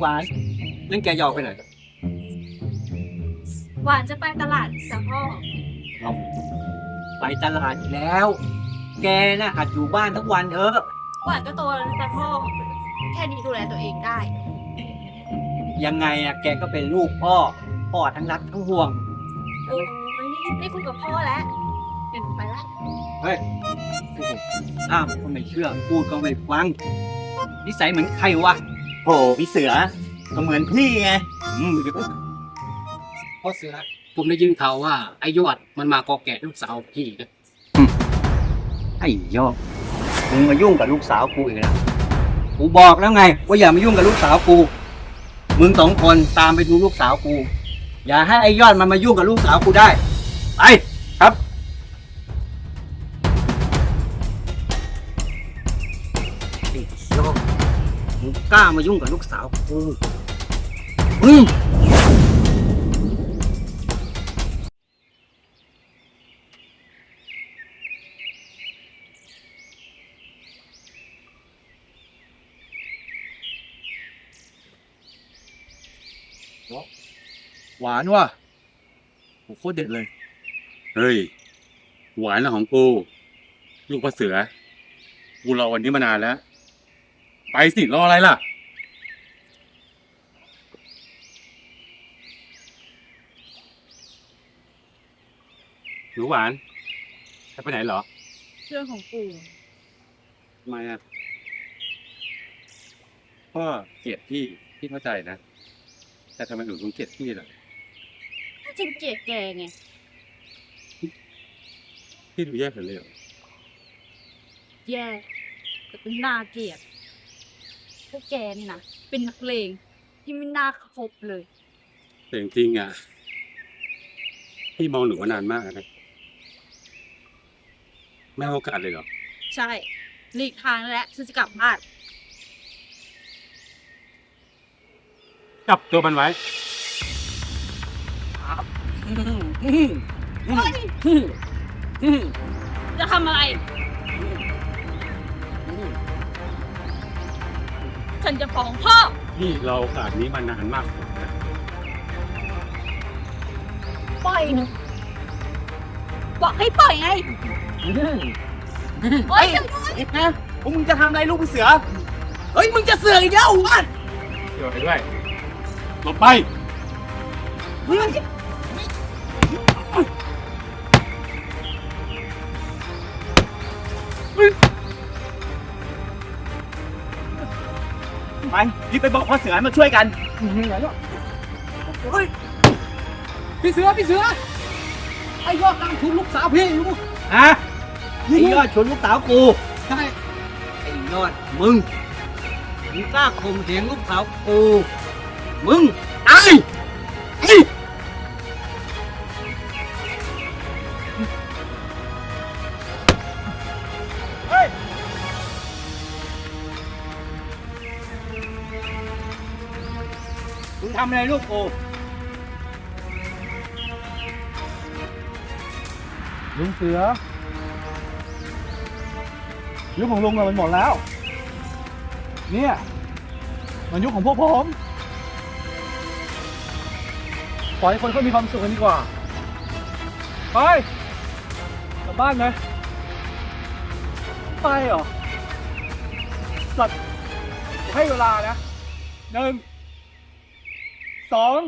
หวานนั่นแกจะออกไปไหนหวานจะไปตลาดจ้ะพ่อเอาไปตลาดอีกแล้ว แกน่ะหัดอยู่บ้านทั้งวันเถอะหวานก็โตแล้วนะจ้ะพ่อ แค่นี้ดูแลตัวเองได้ ยังไงอะแกก็เป็นลูกพ่อ พ่อทั้งรักทั้งห่วง โอ้ยได้คุยกับพ่อแล้วเดี๋ยวหนูไปละ เฮ้ยอ้ามก็ไม่เชื่อพูดก็ไม่ฟัง นิสัยเหมือนใครวะ โหพี่เสือก็เหมือนพี่ไงอืมพ่อเสือ ผมได้ยินข่าวว่าไอ้ยอดมันมากอแก่ลูกสาวพี่นะไอ้ยอดมึงมายุ่งกับลูกสาวกูอีกแล้วกูบอกแล้วไง ว่าอย่ามายุ่งกับลูกสาวกู มึงสองคนตามไปดูลูกสาวกู อย่าให้ไอ้ยอดมันมายุ่งกับลูกสาวกูได้ ไปครับ กล้ามายุ่งกับลูกสาวกูอืมหวานว่ะโหโคตรเด็ดเลย เฮ้ย หวานนะของกู ลูกพ่อเสือ กูรอวันนี้มานานแล้ว ไปสิ รออะไรล่ะ หนูหวานจะไปไหนเหรอเรื่องของปู่ทำไมอะพ่อเกลียดพี่พี่เข้าใจนะ แต่ทำไมหนูถึงเกลียดพี่ล่ะ ถ้าฉันเกลียดแกไง พี่ดูแย่กันเลยเหรอแย่แต่เป็นน่าเกลียดพวกแกนี่นะเป็นนักเลงที่ไม่น่าคบเลย แต่จริงๆอะ พี่มองหนูมานานมากนะ ไม่ให้โอกาสเลยเหรอ ใช่หลีกทางแล้วฉันจะกลับบ้านจับตัวมันไว้จะทำอะไร ฉันจะฟ้องพ่อ นี่เราโอกาสนี้มานานมากแล้วนะปล่อยนะ บอกให้ปล่อยไงปล่อยฉันนะพวกมึงจะทำอะไรลูกพี่เสือ เฮ้ย มึงจะเสือกอีกแล้ววะเดี๋ยวไปด้วยหลบไปไปรีบไปบอกพ่อเสือให้มาช่วยกันพี่เสือ พี่เสือ ไอ้ยอดกำลังทุนลูกสาวพี่อยู่ฮะไอ้ยอดชนลูกสาวกูใช่ไอ้ยอดมึงมึงกล้าข่มเหงลูกสาวกูมึงไอ้ไอ้มึงทำอะไรลูกกู ลุงเสือยุคของลุงอะมันหมดแล้ว เนี่ย มันยุคของพวกผมปล่อยให้คนเขามีความสุขกันดีกว่า ไปกลับบ้านไหมไปเหรอสัตว์ให้เวลานะหนึ่งสอง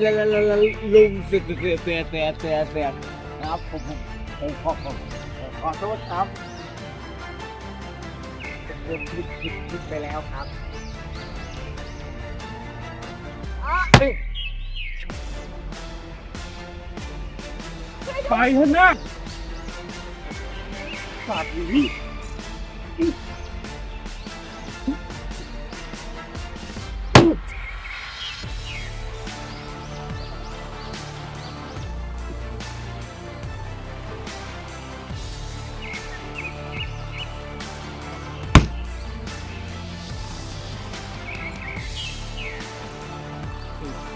แล้วแล้วลุงเสียเสียเสียเสียเสียเสียครับผมผมขอขอผมขอโทษครับผมผิดผิดผิดไปแล้วครับเฮ้ยไปเถอะนะสัตว์อยู่นี่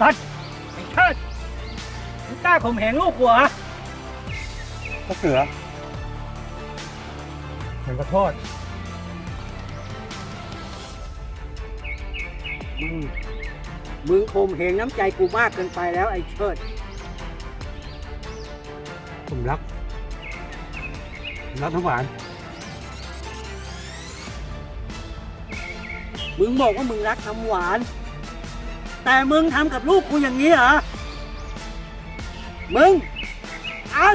ตัดล้าข่มเหงลูกกูเหรอพ่อเสือฉันขอโทษมึงมึงข่มเหงน้ำใจกูมากเกินไปแล้วไอ้เชิด ผมรักผมรักน้ำหวาน มึงบอกว่ามึงรักน้ำหวาน แต่มึงทำกับลูกกูอย่างนี้เหรอ มึงไอ้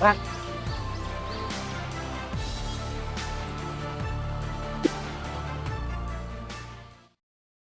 ไป